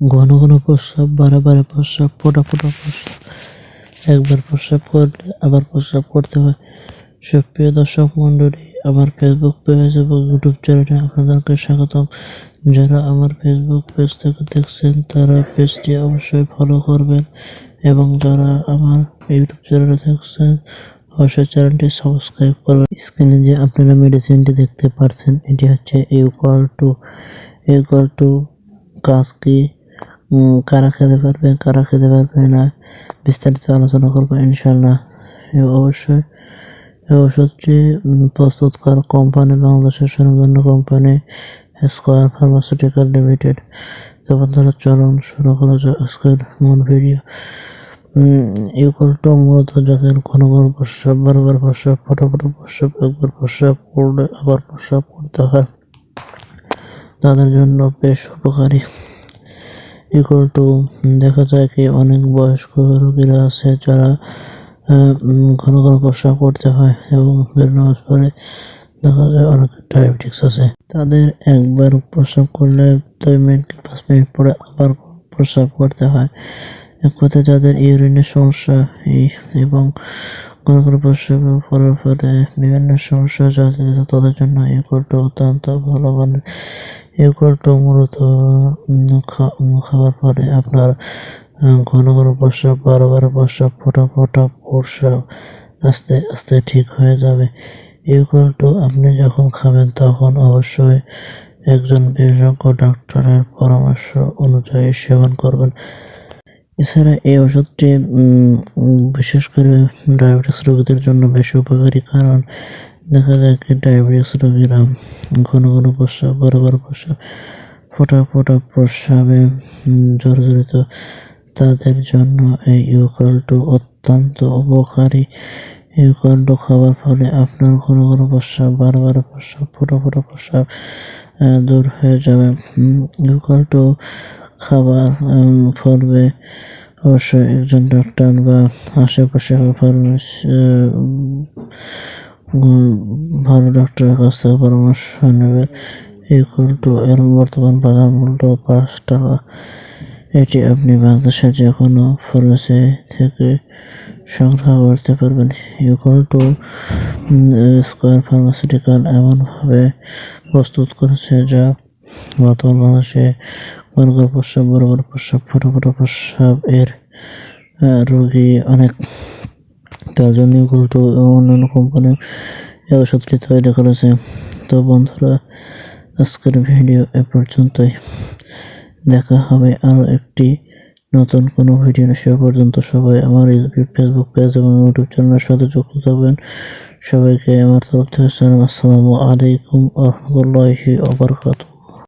ঘন ঘন প্রস্রাব, বারে প্রস্রাব, ফোটা ফোটা প্রস্রাব। একবার প্রস্রাব করলে আবার প্রস্রাব করতে হয়। সুপ্রিয় দর্শক মণ্ডলী, আমার ফেসবুক পেজ এবং ইউটিউব চ্যানেলে আপনাদেরকে স্বাগতম। যারা আমার ফেসবুক পেজ থেকে দেখছেন, তারা পেজটি অবশ্যই ফলো করবেন এবং যারা আমার ইউটিউব চ্যানেলে দেখছেন, অবশ্যই চ্যানেলটি সাবস্ক্রাইব করবেন। স্ক্রিনে যে আপনারা মেডিসিনটি দেখতে পাচ্ছেন এটি হচ্ছে ইউকল টু ইউকল টু কাজ কি? কারা খেতে পারবে, কারা খেতে পারবে না, বিস্তারিত আলোচনা করব ইনশাল্লাহ অবশ্যই এই ওষুধটি প্রস্তুতকার কোম্পানি বাংলাদেশের সুনামধন্য কোম্পানি স্কোয়ার ফার্মাসিউটিক্যাল লিমিটেড তো বন্ধুরা, চলুন শুরু করা যাক আজকের মূল ভিডিও ইউকলটো মূলত যাদের ঘন ঘন প্রস্রাব, বারবার প্রস্রাব, ফটাফট প্রস্রাব, একবার প্রস্রাব করলে আবার প্রস্রাব করতে হয়, তাদের জন্য বেশ উপকারী। টু দেখা যায় কি অনেক বয়স্ক রোগীরা আছে যারা ঘন ঘন প্রস্রাব করতে হয় এবং বের নামাজ দেখা যায় অনেক ডায়াবেটিক্স আছে। তাদের একবার প্রস্রাব করলে দুই মিনিট কি পাঁচ মিনিট পরে আবার প্রস্রাব করতে হয়। এক কথায় যাদের ইউরিনের সমস্যা এবং ঘন প্রস্রাব করার ফলে বিভিন্ন সমস্যা যাদের তাদের জন্য ইকুয়ালটা অত্যন্ত ভালো মানে এই ইকুয়ালটা মূলত খাওয়ার পরে আপনার ঘন ঘন প্রস্রাব বারো বারো প্রস্রাব ফোটা ফোটা প্রস্রাব আস্তে আস্তে ঠিক হয়ে যাবে। ইকুয়াল টু আপনি যখন খাবেন তখন অবশ্যই একজন বিশেষজ্ঞ ডাক্তারের পরামর্শ অনুযায়ী সেবন করবেন। এছাড়া এই ওষুধটি বিশেষ করে ডায়াবেটিস রোগীদের জন্য বেশি উপকারী কারণ দেখা যায় কি ডায়াবেটিস রোগীরা ঘন ঘন প্রস্রাব, বড় বড় প্রস্রাব, ফোটা ফোটা প্রস্রাবে জর্জরিত। তাদের জন্য এই ইউকালটু অত্যন্ত উপকারী। ইউকালটু খাওয়ার ফলে আপনার ঘন ঘন প্রস্রাব বারবার প্রস্রাব, ফোটা ফোটা প্রস্রাব দূর হয়ে যাবে। ইউকালটু খাবার ফলবে। অবশ্যই একজন ডাক্তার বা আশেপাশে ফার্মেসি ভালো ডাক্তারের কাছ থেকে পরামর্শ নেবে। ইকুয়াল টু এর বর্তমান বাজার মূল্য পাঁচ টাকা। এটি আপনি বাংলাদেশের যে কোনো ফার্মেসি থেকে সংগ্রহ করতে পারবেন। ইকুয়াল টু স্কোয়ার ফার্মাসিউটিক্যাল এমনভাবে প্রস্তুত করেছে যা বর্তমান বাংলাদেশে গরগর প্রস্রাব, বড় বড় প্রস্রাব ফোটা ফোটা প্রস্রাব এর রোগী অনেক। তার জন্য গুলটু এবং অন্যান্য কোম্পানি এই ওষুধটি তৈরি করেছে। তো বন্ধুরা, আজকের ভিডিও এ পর্যন্তই। দেখা হবে আরও একটি নতুন কোনো ভিডিও সে পর্যন্ত সবাই আমার ফেসবুক পেজ এবং ইউটিউব চ্যানেলের সাথে যুক্ত থাকবেন। সবাইকে আমার তরফ থেকে আসসালামু আলাইকুম রহমতুল্লাহি ওবরকাতুহ